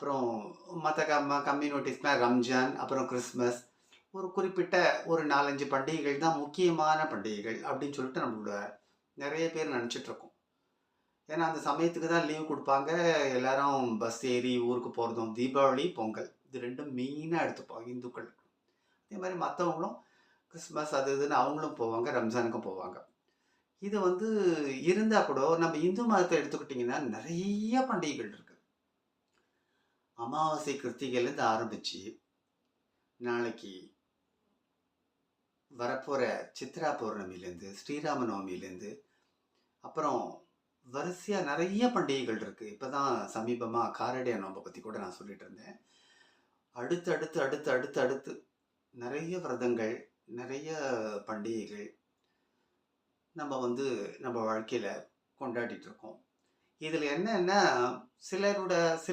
அப்புறம் மற்ற கம் கம்யூனிட்டிஸ்லாம் ரம்ஜான் அப்புறம் கிறிஸ்மஸ் ஒரு குறிப்பிட்ட ஒரு நாலஞ்சு பண்டிகைகள் தான் முக்கியமான பண்டிகைகள் அப்படின்னு சொல்லிட்டு நம்மளோட நிறைய பேர் நினச்சிட்ருக்கோம். ஏன்னா அந்த சமயத்துக்கு தான் லீவ் கொடுப்பாங்க. எல்லாரும் பஸ் ஏறி ஊருக்கு போகிறதும் தீபாவளி பொங்கல் இது ரெண்டும் மெயினாக எடுத்துப்போம் இந்துக்கள். அதே மாதிரி மற்றவங்களும் கிறிஸ்மஸ் அது இதுன்னு அவங்களும் போவாங்க ரம்ஜானுக்கும் போவாங்க. இது வந்து இருந்தால் கூட நம்ம இந்து மதத்தை எடுத்துக்கிட்டிங்கன்னா நிறைய பண்டிகைகள் இருக்குது அமாவாசை கிருத்திகைலேருந்து ஆரம்பித்து நாளைக்கு வரப்போகிற சித்ரா பௌர்ணமிலேருந்து ஸ்ரீராம நவமிலேருந்து அப்புறம் வரிசையாக நிறைய பண்டிகைகள் இருக்குது இப்போ தான் சமீபமாக காரடைய நோம்பை பற்றி கூட நான் சொல்லிகிட்டு இருந்தேன். அடுத்து அடுத்து அடுத்து அடுத்து அடுத்து நிறைய விரதங்கள் நிறைய பண்டிகைகள் நம்ம வந்து நம்ம வாழ்க்கையில் கொண்டாடிட்டு இருக்கோம். இதில் என்னென்னா சிலரோட